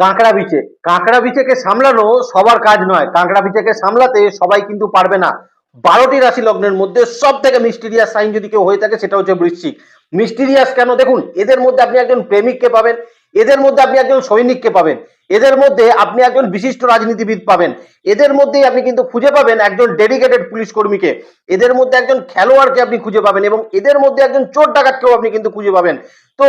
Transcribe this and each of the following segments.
কাঁকড়া বিচে। কাঁকড়া বিচেকে সামলানো সবার কাজ নয়। কাঁকড়া বিচেকে সামলাতে সবাই কিন্তু পারবে না। বারোটি রাশি লগ্নের মধ্যে সব থেকে মিস্টিরিয়াস সাইন যদি কেউ হয়ে থাকে, সেটা হচ্ছে বৃশ্চিক। মিস্টিরিয়াস কেন? দেখুন, এদের মধ্যে আপনি একজন প্রেমিককে পাবেন, এদের মধ্যে আপনি একজন সৈনিককে পাবেন। এদের মধ্যে আপনি একজন বিশিষ্ট রাজনীতিবিদ পাবেন। এদের মধ্যেই আপনি কিন্তু খুঁজে পাবেন একজন ডেডিকেটেড পুলিশ কর্মীকে। এদের মধ্যে একজন খেলোয়াড়কে আপনি খুঁজে পাবেন এবং এদের মধ্যে একজন চোর ডাকাতকেও আপনি কিন্তু খুঁজে পাবেন। তো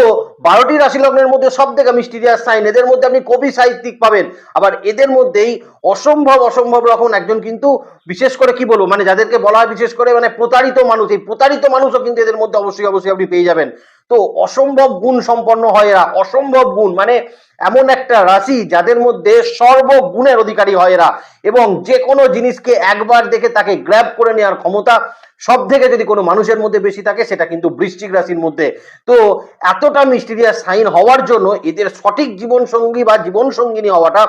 বারোটি রাশি লগ্নের মধ্যে সব থেকে মিস্টিরিয়াস সাইন এদের মধ্যে আপনি কবি সাহিত্যিক পাবেন। আবার এদের মধ্যেই অসম্ভব অসম্ভব রকম একজন কিন্তু বিশেষ করে কি বলব মানে যাদেরকে বলা হয় বিশেষ করে মানে প্রতারিত মানুষ, এই প্রতারিত মানুষও কিন্তু এদের মধ্যে অবশ্যই অবশ্যই আপনি পেয়ে যাবেন। তো অসম্ভব গুণ সম্পন্ন হয় এরা, অসম্ভব গুণ মানে এমন একটা রাশি যাদের মধ্যে সর্বগুণের অধিকারী হয় এরা। এবং যে কোনো জিনিসকে একবার দেখে তাকে গ্র্যাব করে নেওয়ার ক্ষমতা সব থেকে যদি কোনো মানুষের মধ্যে বেশি থাকে, সেটা কিন্তু বৃশ্চিক রাশির মধ্যে। তো এতটা মিস্টিরিয়াস সাইন হওয়ার জন্য এদের সঠিক জীবন সঙ্গী বা জীবন সঙ্গিনী হওয়াটা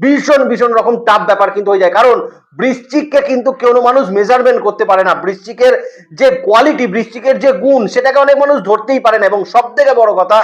ভীষণ ভীষণ রকম টাফ ব্যাপার কিন্তু হয়ে যায়। কারণ বৃশ্চিককে কিন্তু কোনো মানুষ মেজারমেন্ট করতে পারে না। বৃশ্চিকের যে কোয়ালিটি বৃশ্চিকের যে গুণ, সেটাকে অনেক মানুষ ধরতেই পারে না। এবং সব থেকে বড় কথা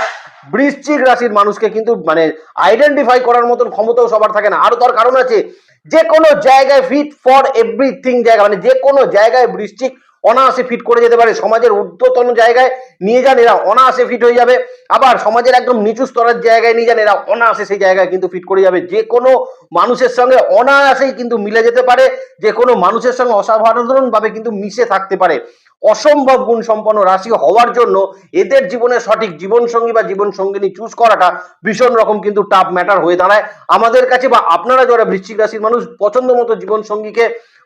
বৃশ্চিক রাশির মানুষকে কিন্তু মানে আইডেন্টিফাই করার মতন ক্ষমতাও সবার থাকে না। আরও তার কারণ আছে, যে কোনো জায়গায় ফিট ফর এভরিথিং জায়গা মানে যে কোনো জায়গায় বৃশ্চিক অনায়াসে ফিট করে যেতে পারে। সমাজের ঊর্ধ্বতন জায়গায় নিয়ে যান এরা, অনায়াসে ফিট হয়ে যাবে। আবার সমাজের একদম নিচু স্তরের জায়গায় নিয়ে যান এরা, অনায়াসে সেই জায়গায় কিন্তু ফিট করে যাবে। যে কোনো মানুষের সঙ্গে অনায়াসেই কিন্তু মিলে যেতে পারে। যে কোনো মানুষের সঙ্গে অসাধারণভাবে কিন্তু মিশে থাকতে পারে। অসম্ভব গুণ সম্পন্ন রাশি হওয়ার জন্য এদের জীবনে সঠিক জীবন সঙ্গী বা জীবন সঙ্গিনী চুজ করাটা ভীষণ রকম কিন্তু টাফ ম্যাটার হয়ে দাঁড়ায়। আমাদের কাছে বা আপনারা যারা বৃশ্চিক রাশির মানুষ পছন্দ মতো জীবন সঙ্গীকে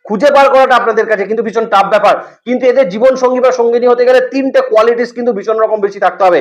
খুঁজে বার করাটা আপনাদের কাছে কিন্তু ভীষণ টাফ ব্যাপার। কিন্তু এদের জীবন সঙ্গী বা সঙ্গিনী হতে গেলে তিনটে কোয়ালিটিস কিন্তু ভীষণ রকম বেশি থাকতে হবে।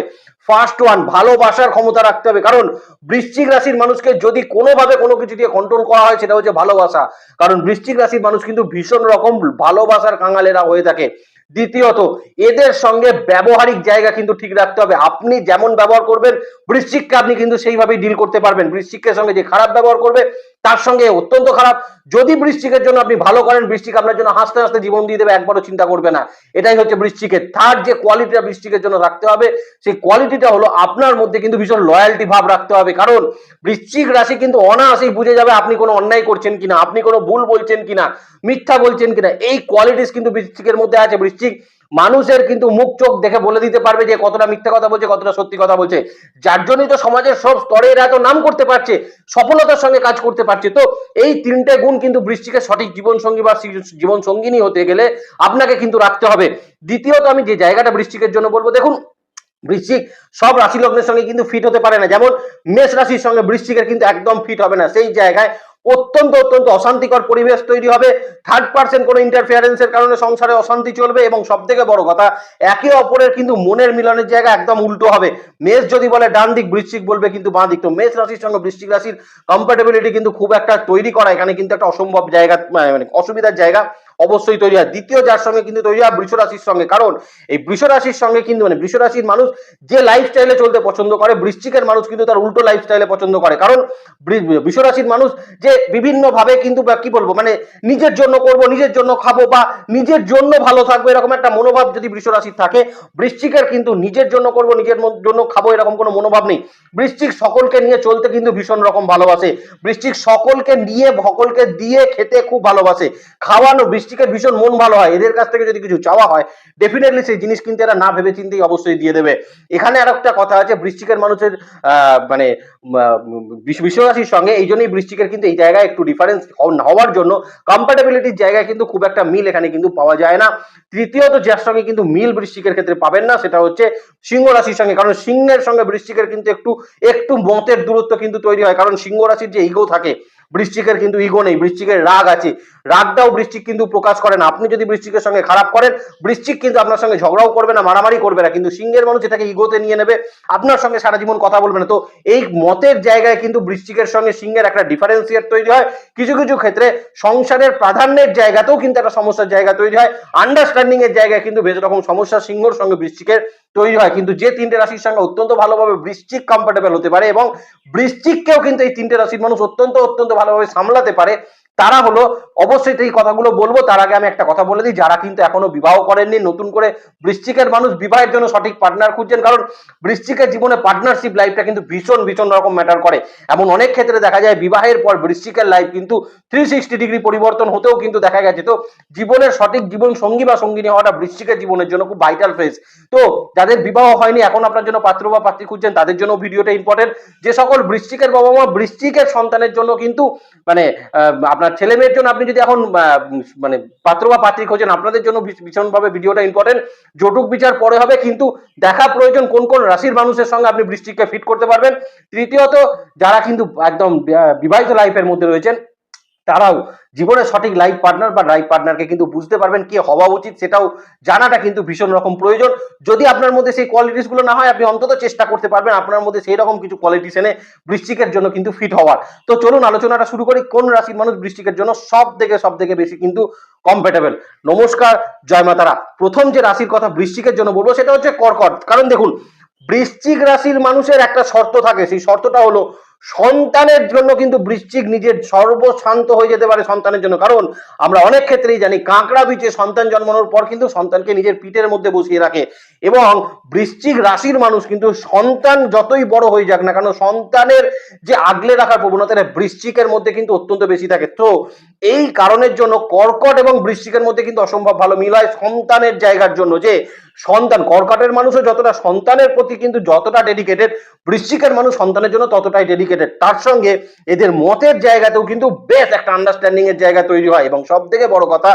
ফার্স্ট ওয়ান ভালোবাসার ক্ষমতা রাখতে হবে। কারণ বৃশ্চিক রাশির মানুষকে যদি কোনোভাবে কোনো কিছু দিয়ে কন্ট্রোল করা হয়, সেটা হচ্ছে ভালোবাসা। কারণ বৃশ্চিক রাশির মানুষ কিন্তু ভীষণ রকম ভালোবাসার কাঙালেরা হয়ে থাকে। দ্বিতীয়ত, এদের সঙ্গে ব্যবহারিক জায়গা কিন্তু ঠিক রাখতে হবে। আপনি যেমন ব্যবহার করবেন, বৃশ্চিককে আপনি কিন্তু সেইভাবেই ডিল করতে পারবেন। বৃশ্চিকের সঙ্গে যে খারাপ ব্যবহার করবে, তার সঙ্গে অত্যন্ত খারাপ। যদি বৃশ্চিকের জন্য আপনি ভালো করেন, বৃশ্চিক আপনার জন্য হাসতে হাসতে জীবন দিয়ে দেবে, একবারও চিন্তা করবে না। এটাই হচ্ছে বৃশ্চিকের। থার্ড যে কোয়ালিটিটা বৃশ্চিকের জন্য রাখতে হবে, সেই কোয়ালিটিটা হলো আপনার মধ্যে কিন্তু ভীষণ লয়ালটি ভাব রাখতে হবে। কারণ, বৃশ্চিক রাশি কিন্তু অনায়াসেই বুঝে যাবে আপনি কোনো অন্যায় করছেন কিনা, আপনি কোনো ভুল বলছেন কিনা, মিথ্যা বলছেন কিনা। এই কোয়ালিটিস কিন্তু বৃশ্চিকের মধ্যে আছে। বৃশ্চিক মানুষের কিন্তু মুখ চোখ দেখে বলে দিতে পারবে যে কতটা মিথ্যা কথা বলছে, কতটা সত্যি কথা বলছে। যার জন্যই তো সমাজের সব স্তরে এরা এত নাম করতে পারছে, সফলতার সঙ্গে কাজ করতে পারছে। তো এই তিনটে গুণ কিন্তু বৃষ্টিকের সঠিক জীবন সঙ্গী বা জীবন সঙ্গিনী হতে গেলে আপনাকে কিন্তু রাখতে হবে। দ্বিতীয়ত আমি যে জায়গাটা বৃষ্টিকের জন্য বলব, দেখুন বৃশ্চিক সব রাশি লগ্নের সঙ্গে কিন্তু ফিট হতে পারে না। যেমন মেষ রাশির সঙ্গে বৃশ্চিকের কিন্তু একদম ফিট হবে না। সেই জায়গায় অত্যন্ত অত্যন্ত অশান্তিকর পরিবেশ তৈরি হবে। থার্ড পার্সন কোনো ইন্টারফিয়ারেন্সের কারণে সংসারে অশান্তি চলবে এবং সব থেকে বড় কথা, একে অপরের কিন্তু মনের মিলনের জায়গা একদম উল্টো হবে। মেষ যদি বলে ডান দিক বৃশ্চিক বলবে কিন্তু বাঁ দিক। তো মেষ রাশির সঙ্গে বৃশ্চিক রাশির কম্প্যাটেবিলিটি কিন্তু খুব একটা তৈরি করা এখানে কিন্তু একটা অসম্ভব জায়গা মানে অসুবিধার জায়গা। অবশ্যই তৈরি হয়। দ্বিতীয় যার সঙ্গে কিন্তু তৈরি হয় বৃষ রাশির সঙ্গে। কারণ এই বৃষ রাশির সঙ্গে কিন্তু মানে বৃষ রাশির মানুষ যে লাইফস্টাইলে চলতে পছন্দ করে, বৃশ্চিকের মানুষ কিন্তু তার উল্টো লাইফস্টাইলে পছন্দ করে। কারণ বৃষ রাশির মানুষ যে বিভিন্ন ভাবে কিন্তু কি বলব মানে নিজের জন্য করব, নিজের জন্য খাব বা নিজের জন্য ভালো থাকব এরকম একটা মনোভাব যদি বৃষ রাশির থাকে, বৃশ্চিকের কিন্তু নিজের জন্য করব, নিজের জন্য খাব এরকম কোনো মনোভাব নেই। বৃশ্চিক সকলকে নিয়ে চলতে কিন্তু ভীষণ রকম ভালোবাসে। বৃশ্চিক সকলকে নিয়ে, সকলকে দিয়ে খেতে খুব ভালোবাসে। খাওয়ানো বৃষ্টিকের ভীষণ মন ভালো হয়, এদের কাছ থেকে যদি কিছু চাওয়া হয় ডেফিনেটলি সেই জিনিস কিন্তু এরা না ভেবে চিন্তেই অবশ্যই দিয়ে দেবে। এখানে আর একটা কথা আছে বৃষ্টিকের মানুষের মানে বিশ্ব রাশির সঙ্গে এই জন্যই বৃষ্টিকের কিন্তু এই জায়গায় একটু ডিফারেন্স হওয়ার জন্য কম্প্যাটেবিলিটির জায়গায় কিন্তু খুব একটা মিল এখানে কিন্তু পাওয়া যায় না। তৃতীয়ত, যার সঙ্গে কিন্তু মিল বৃষ্টিকের ক্ষেত্রে পাবেন না, সেটা হচ্ছে সিংহ রাশির সঙ্গে, কারণ সিংহের সঙ্গে বৃষ্টিকের কিন্তু একটু একটু মতের দূরত্ব কিন্তু তৈরি হয়, কারণ সিংহ রাশির যে ইগো থাকে বৃশ্চিকের কিন্তু ইগো নেই, বৃশ্চিকের রাগ আছে। রাগটাও বৃষ্টিক কিন্তু প্রকাশ করে না। আপনি যদি বৃষ্টিকের সঙ্গে খারাপ করেন, বৃশ্চিক কিন্তু আপনার সঙ্গে ঝগড়াও করবে না, মারামারি করবে না। কিন্তু সিংহের মানুষ এটাকে ইগোতে নিয়ে নেবে, আপনার সঙ্গে সারা জীবন কথা বলবে না। তো এই মতের জায়গায় কিন্তু বৃষ্টিকের সঙ্গে সিংহের একটা ডিফারেন্সিয়েট তৈরি হয়। কিছু কিছু ক্ষেত্রে সংসারের প্রাধান্যের জায়গাতেও কিন্তু একটা সমস্যার জায়গা তৈরি হয়। আন্ডারস্ট্যান্ডিং এর জায়গায় কিন্তু বেশ রকম সমস্যা সিংহর সঙ্গে বৃশ্চিকের তৈরি হয়। কিন্তু যে তিনটে রাশির সঙ্গে অত্যন্ত ভালোভাবে বৃশ্চিক কম্ফর্টেবল হতে পারে এবং বৃশ্চিককেও কিন্তু এই তিনটে রাশির মানুষ অত্যন্ত অত্যন্ত ভালোভাবে সামলাতে পারে। তারা হলো অবশ্যই এই কথাগুলো বলব তার আগে আমি একটা কথা বলে দিই যারা কিন্তু এখনও বিবাহ করেননি নতুন করে বৃশ্চিকের মানুষ বিবাহের জন্য সঠিক পার্টনার খুঁজছেন কারণ বৃশ্চিকের জীবনে পার্টনারশিপ লাইফটা কিন্তু ভীষণ ভীষণ রকম ম্যাটার করে। এমন অনেক ক্ষেত্রে দেখা যায় বিবাহের পর বৃশ্চিকের লাইফ কিন্তু থ্রি সিক্সটি ডিগ্রি পরিবর্তন হতেও কিন্তু দেখা গেছে। তো জীবনের সঠিক জীবন সঙ্গী বা সঙ্গিনী হওয়াটা বৃশ্চিকের জীবনের জন্য খুব ভাইটাল ফেজ তো যাদের বিবাহ হয়নি এখন আপনার জন্য পাত্র বা পাত্রী খুঁজছেন তাদের জন্য ভিডিওটা ইম্পর্টেন্ট যে সকল বৃশ্চিকের বাবা মা বৃশ্চিকের সন্তানের জন্য কিন্তু মানে আহ, আপনার ছেলে মেয়ের জন্য আপনি যদি এখন মানে পাত্র বা পাত্রী খোঁজেন, আপনাদের জন্য ভীষণ ভীষণভাবে ভিডিওটা ইম্পর্টেন্ট জটুক বিচার পরে হবে, কিন্তু দেখা প্রয়োজন কোন কোন রাশির মানুষের সঙ্গে আপনি বৃষ্টিকে ফিট করতে পারবেন। তৃতীয়ত, যারা কিন্তু একদম বিবাহিত লাইফের মধ্যে রয়েছেন তারাও জীবনে সঠিক লাইফ পার্টনার বা লাইফ পার্টনারকে কিন্তু বুঝতে পারবেন, কি হওয়া উচিত সেটাও জানাটা কিন্তু ভীষণ রকম প্রয়োজন। যদি আপনার মধ্যে সেই কোয়ালিটিসগুলো না হয়, আপনি অন্তত চেষ্টা করতে পারবেন আপনার মধ্যে সেই রকম কিছু কোয়ালিটিস এনে বৃষ্টিকের জন্য কিন্তু ফিট হওয়ার। তো চলুন আলোচনাটা শুরু করি, কোন রাশির মানুষ বৃষ্টিকের জন্য সব থেকে সব থেকে বেশি কিন্তু কম্পেটেবল নমস্কার, জয় মাতারা প্রথম যে রাশির কথা বৃষ্টিকের জন্য বলব, সেটা হচ্ছে কর্কট। কারণ দেখুন, বৃশ্চিক রাশির মানুষের একটা শর্ত থাকে, সেই শর্তটা হলো সন্তানের জন্য কিন্তু বৃশ্চিক নিজের সর্বশান্ত হয়ে যেতে পারে সন্তানের জন্য। কারণ আমরা অনেক ক্ষেত্রেই জানি কাঁকড়া বিচে সন্তান জন্মানোর পর কিন্তু সন্তানকে নিজের পিঠের মধ্যে বসিয়ে রাখে এবং বৃশ্চিক রাশির মানুষ কিন্তু সন্তান যতই বড় হয়ে যাক না কেন, সন্তানের যে আগলে রাখার প্রবণতা, এটা বৃশ্চিকের মধ্যে কিন্তু অত্যন্ত বেশি থাকে। তো এই কারণের জন্য কর্কট এবং বৃশ্চিকের মধ্যে কিন্তু অসম্ভব ভালো মিল হয় সন্তানের জায়গার জন্য যে সন্তান, কর্কটের মানুষও যতটা সন্তানের প্রতি কিন্তু যতটা ডেডিকেটেড বৃশ্চিকের মানুষ সন্তানের জন্য ততটাই ডেডিকেটেড তার সঙ্গে এদের মতের জায়গাতেও কিন্তু বেশ একটা আন্ডারস্ট্যান্ডিং এর জায়গা তৈরি হয় এবং সব থেকে বড় কথা,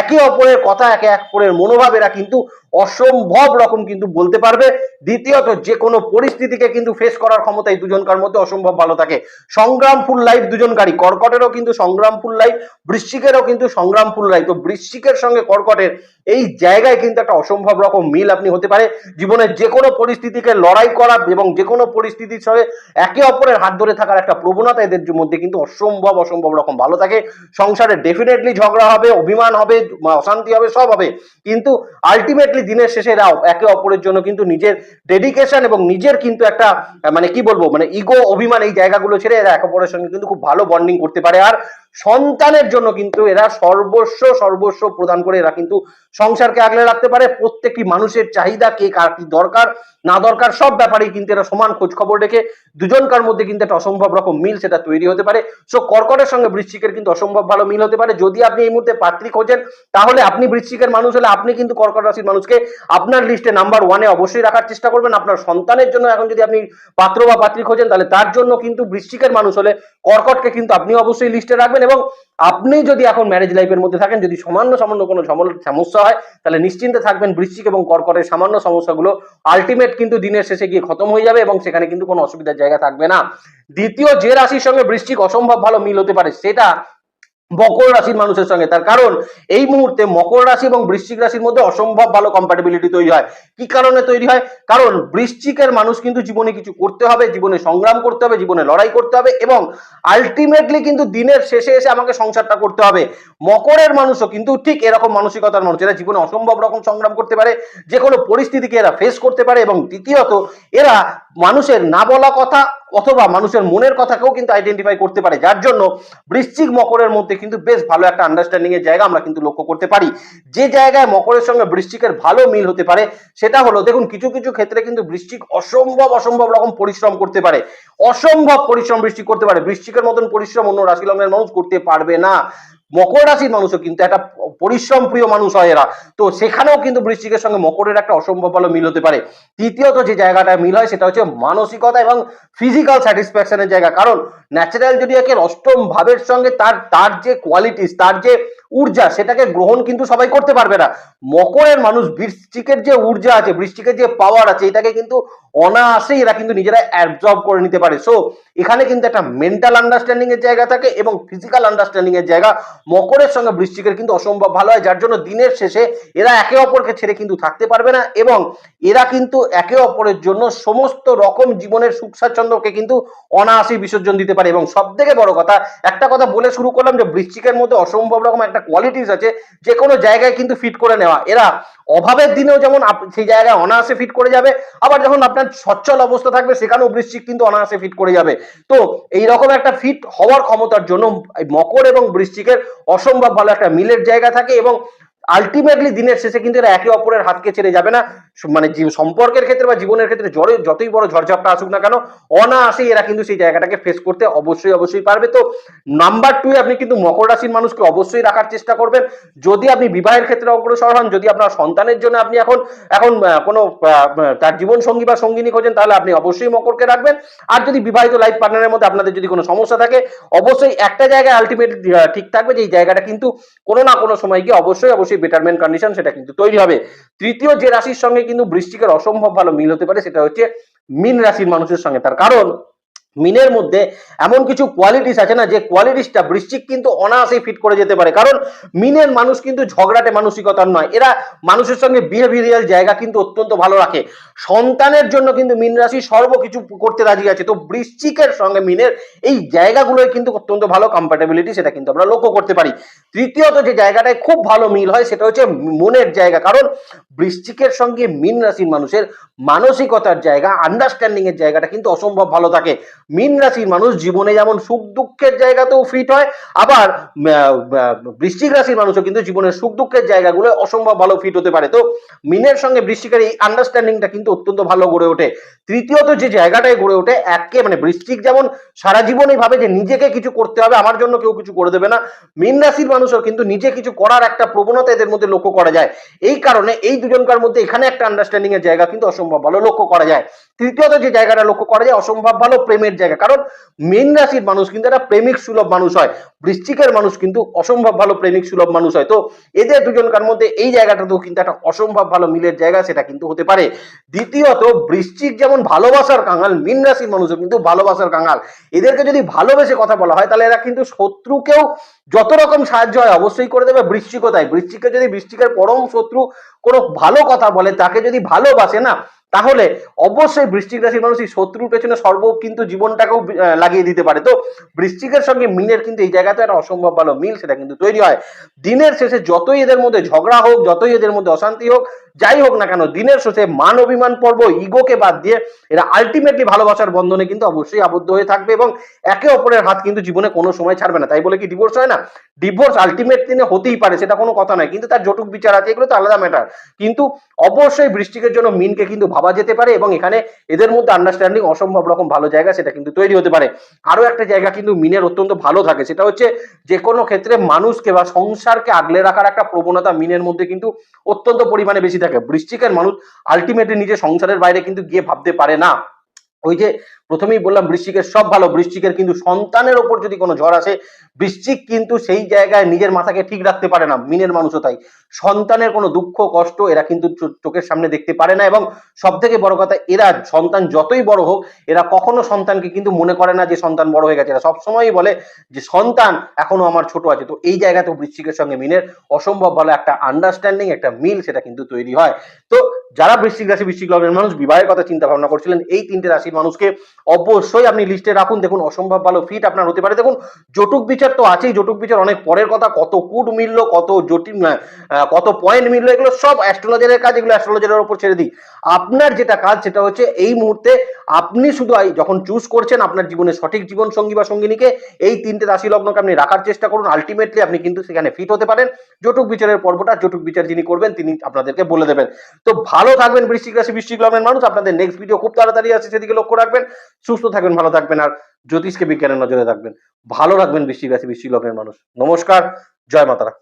একে অপরের কথা একে অপরের মনোভাব এরা কিন্তু অসম্ভব রকম কিন্তু বলতে পারবে। দ্বিতীয়ত যে কোনো পরিস্থিতিকে কিন্তু ফেস করার ক্ষমতা এই দুজনকার মধ্যে অসম্ভব ভালো থাকে। সংগ্রামফুল লাইফ দুজনকারী কর্কটেরও কিন্তু সংগ্রামফুল লাইফ বৃশ্চিকেরও কিন্তু সংগ্রামফুল লাইফ তো বৃশ্চিকের সঙ্গে কর্কটের এই জায়গায় কিন্তু একটা অসম্ভব রকম মিল আপনি হতে পারে। জীবনের যে কোনো পরিস্থিতিকে লড়াই করা এবং যে কোনো পরিস্থিতির সঙ্গে একে অপরের হাত ধরে থাকার একটা প্রবণতা এদের মধ্যে কিন্তু অসম্ভব অসম্ভব রকম ভালো থাকে। সংসারে ডেফিনেটলি ঝগড়া হবে, অভিমান হবে, অশান্তি হবে, সব হবে। কিন্তু আলটিমেটলি দিনের শেষে এরা একে অপরের জন্য কিন্তু নিজের ডেডিকেশন এবং নিজের কিন্তু একটা মানে কি বলব মানে ইগো অভিমান এই জায়গাগুলো ছেড়ে এরা একে অপরের সঙ্গে কিন্তু খুব ভালো বন্ডিং করতে পারে। আর সন্তানের জন্য কিন্তু এরা সর্বস্ব সর্বস্ব প্রদান করে এরা কিন্তু সংসারকে আগলে রাখতে পারে। প্রত্যেকটি মানুষের চাহিদা, কে কার কি দরকার, না দরকার, সব ব্যাপারেই কিন্তু এরা সমান খোঁজ খবর রেখে দুজনকার মধ্যে কিন্তু একটা অসম্ভব রকম মিল সেটা তৈরি হতে পারে। সো কর্কটের সঙ্গে বৃশ্চিকের কিন্তু অসম্ভব ভালো মিল হতে পারে। যদি আপনি এই মুহূর্তে পাত্রী খোঁজেন, তাহলে আপনি বৃশ্চিকের মানুষ হলে আপনি কিন্তু কর্কট রাশির মানুষকে আপনার লিস্টে নাম্বার ওয়ানে অবশ্যই রাখার চেষ্টা করবেন। আপনার সন্তানের জন্য এখন যদি আপনি পাত্র বা পাত্রী খোঁজেন, তাহলে তার জন্য কিন্তু বৃশ্চিকের মানুষ হলে কর্কটকে কিন্তু আপনি অবশ্যই লিস্টে রাখবেন এবং আপনি যদি এখন ম্যারেজ লাইফের মধ্যে থাকেন, যদি সামান্য সামান্য কোনো সমস্যা হয়, তাহলে নিশ্চিন্তে থাকবেন বৃশ্চিক এবং কর্কটের সামান্য সমস্যাগুলো আলটিমেট কিন্তু দিনের শেষে গিয়ে খতম হয়ে যাবে এবং সেখানে কিন্তু কোনো অসুবিধার জায়গা থাকবে না। দ্বিতীয় যে রাশির সঙ্গে বৃশ্চিক অসম্ভব ভালো মিল হতে পারে, সেটা মকর রাশির মানুষের সঙ্গে। তার কারণ, এই মুহূর্তে মকর রাশি এবং বৃশ্চিক রাশির মধ্যে অসম্ভব ভালো কম্প্যাটেবিলিটি তৈরি হয়। কি কারণে তৈরি হয়? কারণ বৃশ্চিকের মানুষ কিন্তু জীবনে কিছু করতে হবে, জীবনে সংগ্রাম করতে হবে, জীবনে লড়াই করতে হবে এবং আলটিমেটলি কিন্তু দিনের শেষে এসে আমাকে সংসারটা করতে হবে। মকরের মানুষও কিন্তু ঠিক এরকম মানসিকতার মানুষ, এরা জীবনে অসম্ভব রকম সংগ্রাম করতে পারে যে কোনো পরিস্থিতিকে এরা ফেস করতে পারে এবং দ্বিতীয়ত, এরা মানুষের না বলা কথা অথবা মানুষের মনের কথাকেও কিন্তু আইডেন্টিফাই করতে পারে। যার জন্য বৃশ্চিক মকরের মধ্যে কিন্তু বেশ ভালো একটা আন্ডারস্ট্যান্ডিং এর জায়গা আমরা কিন্তু লক্ষ্য করতে পারি। যে জায়গায় মকরের সঙ্গে বৃশ্চিকের ভালো মিল হতে পারে, সেটা হলো, দেখুন, কিছু কিছু ক্ষেত্রে কিন্তু বৃশ্চিক অসম্ভব অসম্ভব রকম পরিশ্রম করতে পারে। অসম্ভব পরিশ্রম বৃষ্টি করতে পারে। বৃশ্চিকের মতন পরিশ্রম অন্য রাশি লগ্নের মানুষ করতে পারবে না। মকর রাশির মানুষও কিন্তু একটা পরিশ্রম প্রিয় মানুষ হয় এরা। তো সেখানেও কিন্তু বৃশ্চিকের সঙ্গে মকরের একটা অসম্ভব ভালো মিল হতে পারে। তৃতীয়ত যে জায়গাটা মিল হয় সেটা হচ্ছে মানসিকতা এবং ফিজিক্যাল স্যাটিসফ্যাকশনের জায়গা। কারণ ন্যাচারাল যদি একের অষ্টম ভাবের সঙ্গে তার তার যে কোয়ালিটিস তার যে ঊর্জা, সেটাকে গ্রহণ কিন্তু সবাই করতে পারবে না। মকরের মানুষ বৃশ্চিকের যে ঊর্জা আছে বৃশ্চিকের যে পাওয়ার আছে, এটাকে কিন্তু অনায়াসেই এরা কিন্তু নিজেরা অ্যাবজর্ব করে নিতে পারে। সো এখানে কিন্তু একটা মেন্টাল আন্ডারস্ট্যান্ডিং এর জায়গা থাকে এবং ফিজিক্যাল আন্ডারস্ট্যান্ডিং এর জায়গা। মকরের সঙ্গে বৃশ্চিকের কিন্তু অসম্ভব ভালো হয়, যার জন্য দিনের শেষে এরা একে অপরকে ছেড়ে কিন্তু থাকতে পারবে না এবং এরা কিন্তু একে অপরের জন্য সমস্ত রকম জীবনের সুখ স্বাচ্ছন্দ্যকে কিন্তু অনায়াসেই বিসর্জন দিতে পারে। এবং সব থেকে বড় কথা, একটা কথা বলে শুরু করলাম যে বৃশ্চিকের মধ্যে অসম্ভব রকম একটা কোয়ালিটিস আছে যে কোনো জায়গায় কিন্তু ফিট করে নেওয়া। এরা অভাবের দিনেও যেমন সেই জায়গায় অনায়াসে ফিট করে যাবে, আবার যখন আপনার সচ্ছল অবস্থা থাকবে, সেখানেও বৃশ্চিক কিন্তু অনায়াসে ফিট করে যাবে। তো এই রকম একটা ফিট হওয়ার ক্ষমতার জন্য মকর এবং বৃশ্চিকের অসম্ভব ভালো একটা মিলের জায়গা থাকে এবং আলটিমেটলি দিনের শেষে কিন্তু এরা একে অপরের হাতকে ছেড়ে যাবে না। মানে সম্পর্কের ক্ষেত্রে বা জীবনের ক্ষেত্রে জড়ে যতই বড় ঝড়ঝাপটা আসুক না কেন, অনায়াসেই এরা কিন্তু সেই জায়গাটাকে ফেস করতে অবশ্যই অবশ্যই পারবে। তো নাম্বার টু আপনি কিন্তু মকর রাশির মানুষকে অবশ্যই রাখার চেষ্টা করবেন। যদি আপনি বিবাহের ক্ষেত্রে অগ্রসর হন, যদি আপনার সন্তানের জন্য আপনি এখন এখন কোনো তার জীবন সঙ্গী বা সঙ্গিনী খোঁজেন, তাহলে আপনি অবশ্যই মকরকে রাখবেন। আর যদি বিবাহিত লাইফ পার্টনারের মধ্যে আপনাদের যদি কোনো সমস্যা থাকে, অবশ্যই একটা জায়গায় আলটিমেট ঠিক থাকবে যে এই জায়গাটা কিন্তু কোনো না কোনো সময় গিয়ে অবশ্যই অবশ্যই বেটারমেন্ট কন্ডিশন সেটা কিন্তু তৈরি হবে। তৃতীয় যে রাশির সঙ্গে কিন্তু বৃষ্টিকের অসম্ভব ভালো মিল হতে পারে সেটা হচ্ছে মীন রাশির মানুষের সঙ্গে। তার কারণ, মিনের মধ্যে এমন কিছু কোয়ালিটিস আছে না, যে কোয়ালিটিসটা বৃশ্চিক কিন্তু অনায়াসেই ফিট করে যেতে পারে। কারণ, মিনের মানুষ কিন্তু ঝগড়াটে মানসিকতার নয়। এরা মানুষের সঙ্গে বিহেভিয়ারিয়াল জায়গা কিন্তু অত্যন্ত ভালো রাখে। সন্তানের জন্য কিন্তু মিন রাশি সর্বকিছু করতে রাজি আছে। তো বৃশ্চিকের সঙ্গে মিনের এই জায়গাগুলোই কিন্তু অত্যন্ত ভালো কম্প্যাটেবিলিটি সেটা কিন্তু আমরা লক্ষ্য করতে পারি। তৃতীয়ত যে জায়গাটায় খুব ভালো মিল হয় সেটা হচ্ছে মনের জায়গা। কারণ বৃশ্চিকের সঙ্গে মিন রাশির মানুষের মানসিকতার জায়গা আন্ডারস্ট্যান্ডিং এর জায়গাটা কিন্তু অসম্ভব ভালো থাকে। মিন রাশির মানুষ জীবনে যেমন সুখ দুঃখের জায়গাতেও ফিট হয়, আবার বৃশ্চিক রাশির মানুষও কিন্তু জীবনের সুখ দুঃখের জায়গাগুলো অসম্ভব ভালো ফিট হতে পারে। তো মিনের সঙ্গে বৃশ্চিকের এই আন্ডারস্ট্যান্ডিংটা কিন্তু অত্যন্ত ভালো গড়ে ওঠে। তৃতীয়ত যে জায়গাটায় গড়ে ওঠে, একে মানে বৃশ্চিক যেমন সারা জীবনই ভাবে যে নিজেকে কিছু করতে হবে, আমার জন্য কেউ কিছু করে দেবে না। মীন রাশির মানুষও কিন্তু নিজে কিছু করার একটা প্রবণতা এদের মধ্যে লক্ষ্য করা যায়। এই কারণে এই দুজনকার মধ্যে এখানে একটা আন্ডারস্ট্যান্ডিং এর জায়গা কিন্তু অসম্ভব ভালো লক্ষ্য করা যায়। তৃতীয়ত যে জায়গাটা লক্ষ্য করা যায়, অসম্ভব ভালো প্রেমের জায়গা। কারণ মীন রাশির মানুষ কিন্তু একটা প্রেমিক সুলভ মানুষ হয়। বৃশ্চিকের মানুষ কিন্তু অসম্ভব ভালো প্রেমিক সুলভ মানুষ হয়। তো এদের দুজনকার মধ্যে এই জায়গাটাতেও কিন্তু একটা অসম্ভব ভালো মিলের জায়গা সেটা কিন্তু হতে পারে। দ্বিতীয়ত, বৃশ্চিক যেমন ভালোবাসার কাঙাল, মীন রাশির মানুষও কিন্তু ভালোবাসার কাঙাল। এদেরকে যদি ভালোবেসে কথা বলা হয়, তাহলে এরা কিন্তু শত্রুকেও যত রকম সাহায্য হয় অবশ্যই করে দেবে বৃশ্চিকও তাই। বৃশ্চিকে যদি বৃশ্চিকের পরম শত্রু কোনো ভালো কথা বলে, তাকে যদি ভালোবাসে না তাহলে অবশ্যই বৃশ্চিক রাশির মানুষ এই শত্রুর পেছনে সর্ব কিন্তু জীবনটাকেও লাগিয়ে দিতে পারে। তো বৃশ্চিকের সঙ্গে মিনের কিন্তু এই জায়গাতে একটা অসম্ভব ভালো মিল সেটা কিন্তু তৈরি হয়। দিনের শেষে যতই এদের মধ্যে ঝগড়া হোক, যতই এদের মধ্যে অশান্তি হোক, যাই হোক না কেন, দিনের শেষে মান অভিমান পর্ব, ইগোকে বাদ দিয়ে এরা আলটিমেটলি ভালোবাসার বন্ধনে কিন্তু অবশ্যই আবদ্ধ হয়ে থাকবে এবং একে অপরের হাত কিন্তু জীবনে কোনো সময় ছাড়বে না। তাই বলে কি ডিভোর্স হয় না? ডিভোর্স আলটিমেট দিনে হতেই পারে, সেটা কোনো কথা নয়। কিন্তু তার জটুক বিচার আছে, এগুলো তো আলাদা ম্যাটার কিন্তু অবশ্যই বৃষ্টিকের জন্য মিনকে কিন্তু ভাবা যেতে পারে এবং এখানে এদের মধ্যে আন্ডারস্ট্যান্ডিং অসম্ভব রকম ভালো জায়গা সেটা কিন্তু তৈরি হতে পারে। আরও একটা জায়গা কিন্তু মিনের অত্যন্ত ভালো থাকে, সেটা হচ্ছে যে কোনো ক্ষেত্রে মানুষকে বা সংসারকে আগলে রাখার একটা প্রবণতা মিনের মধ্যে কিন্তু অত্যন্ত পরিমাণে বেশি থাকে। বৃষ্টিকের মানুষ আলটিমেটলি নিজে সংসারের বাইরে কিন্তু গিয়ে ভাবতে পারে না। ওই যে প্রথমেই বললাম বৃশ্চিকের সব ভালো, বৃশ্চিকের কিন্তু সন্তানের ওপর যদি কোনো ঝড় আসে, বৃশ্চিক কিন্তু সেই জায়গায় নিজের মাথাকে ঠিক রাখতে পারে না, মিনের মানুষও তাই। সন্তানের কোনো দুঃখ, কষ্ট এরা কিন্তু চোখের সামনে দেখতে পারে না এবং সব থেকে বড় কথা, এরা সন্তান যতই বড় হোক, এরা কখনো সন্তানকে কিন্তু মনে করে না যে সন্তান বড় হয়ে গেছে। এরা সবসময়ই বলে যে, সন্তান এখনও আমার ছোট আছে। তো এই জায়গাতেও বৃশ্চিকের সঙ্গে মিনের অসম্ভব ভালো একটা আন্ডারস্ট্যান্ডিং একটা মিল সেটা কিন্তু তৈরি হয়। তো যারা বৃশ্চিক রাশি, বৃশ্চিক লগ্নের মানুষ, বিবাহের কথা চিন্তা ভাবনা করছিলেন, এই তিনটে রাশির মানুষকে অবশ্যই আপনি লিস্টে রাখুন। দেখুন, অসম্ভব ভালো ফিট আপনার হতে পারে। দেখুন, জটুক বিচার তো আছেই। জটুক বিচার অনেক পরের কথা। কত কুট মিলল, কত জটিল কত পয়েন্ট মিললো, এগুলো সব অ্যাস্ট্রোলজারের কাজ। এগুলো অ্যাস্ট্রোলজারের উপর ছেড়ে দিই। আপনার যেটা কাজ, সেটা হচ্ছে এই মুহূর্তে আপনি শুধু যখন চুজ করছেন আপনার জীবনে সঠিক জীবন সঙ্গী বা সঙ্গিনীকে, এই তিনটে রাশি লগ্নকে আপনি রাখার চেষ্টা করুন। আলটিমেটলি আপনি কিন্তু সেখানে ফিট হতে পারেন। জটুক বিচারের পর্বটা, জটুক বিচার যিনি করবেন, তিনি আপনাদেরকে বলে দেবেন। তো ভালো থাকবেন বৃশ্চিক রাশি, বৃশ্চিক লগ্নের মানুষ। আপনাদের নেক্সট ভিডিও খুব তাড়াতাড়ি আছে সেদিকে লক্ষ্য রাখবেন। সুস্থ থাকবেন, ভালো থাকবেন আর জ্যোতিষকে বিজ্ঞানের নজরে রাখবেন। ভালো রাখবেন বৃষ্টির কাছে বৃষ্টি লগ্নের মানুষ। নমস্কার, জয় মাতারা।